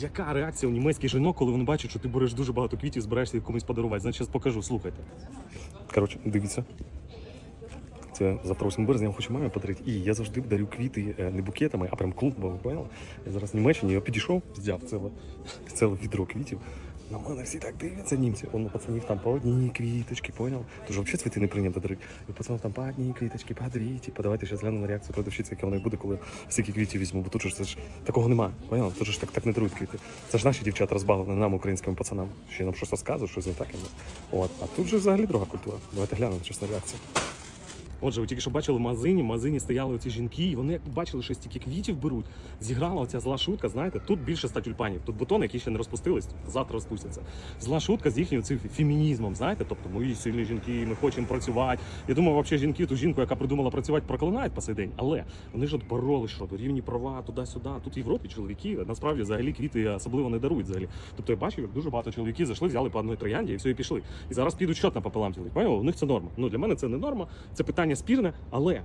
Яка реакція у німецьких жінок, коли вони бачать, що ти береш дуже багато квітів, збираєшся їх комусь подарувати? Значить, зараз покажу, слухайте. Коротше, дивіться. Це завтра 8 березня я хочу мамі подарити. І я завжди дарю квіти е, не букетами, а прям поняла? Я зараз в Німеччині я підійшов, взяв ціле, ціле відро квітів. На мене всі так дивляться німці. Он у пацанів там по одній квіточки, понял? Тож взагалі цвіти не прийнято дарити. І пацанів там по одній квіточки, по дві. Типу, давайте зараз гляну на реакцію продавщиці, яка вона буде, коли стільки квітів візьму. Бо тут же це ж такого нема. Понял? Тут ж так, так не дарують квіти. Це ж наші дівчата розбавлені нам, українським пацанам. Ще нам щось розказують, щось не так. От. А тут же взагалі друга культура. Давайте глянемо чесно реакцію. Отже, ви тільки що бачили в магазині, в магазині стояли оці жінки, і вони як бачили, що стільки квітів беруть. Зіграла оця зла шутка, знаєте, тут більше ста тюльпанів. Тут бутони, які ще не розпустились, завтра розпустяться. Зла шутка з їхнім цим фемінізмом, знаєте, тобто мої сильні жінки, ми хочемо працювати. Я думаю, взагалі жінки, ту жінку, яка придумала працювати, проклинають по сей день. Але вони ж от боролись, що рівні права, туди-сюди. Тут в Європі чоловіки насправді взагалі квіти особливо не дарують взагалі. Тобто я бачив, як дуже багато чоловіків зайшли, взяли по одній троянді і все, і пішли. І зараз підуть щот напополам тілить. Поняли? У них це норма. Ну для мене це не норма, це питання спірне, але.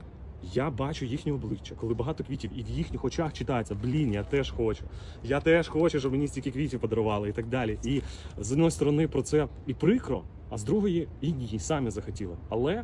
Я бачу їхнє обличчя, коли багато квітів, і в їхніх очах читається, блін, я теж хочу. Я теж хочу, щоб мені стільки квітів подарували і так далі. І з одної сторони про це і прикро, а з другої і ні, самі захотіли. Але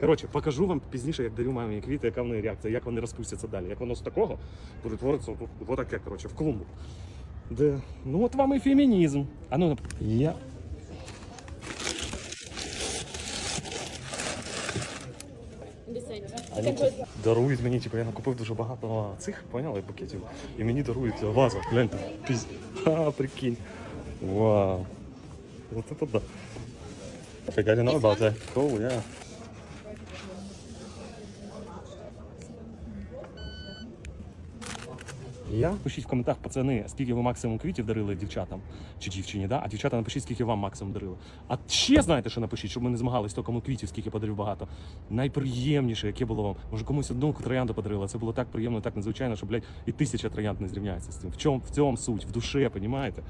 Коротше, покажу вам пізніше, як дарю мамі квіти, яка в неї реакція, як вони розпустяться далі. Як воно з такого отут, отаке, коротше, в клумбу. Де, ну от вам і фемінізм. А ну, я. Вони дарують мені, типу, я накупив дуже багато цих, поняли, букетів. І мені дарують вазу. Гляньте, пізь. Ха, прикинь. Вау. Вот это да. I know about that. Cool, yeah. Я пишіть в коментах, пацани, скільки ви максимум квітів дарили дівчатам чи дівчині, да? а дівчата напишіть, скільки вам максимум дарили. А ще знаєте, що напишіть, щоб ми не змагались, то кому квітів, скільки подарів багато. Найприємніше, яке було вам. Може комусь одну троянду подарила. Це було так приємно, так надзвичайно, що, блядь, і тисяча троянд не зрівняється з цим. В чому в цьому суть, в душе, понімаєте?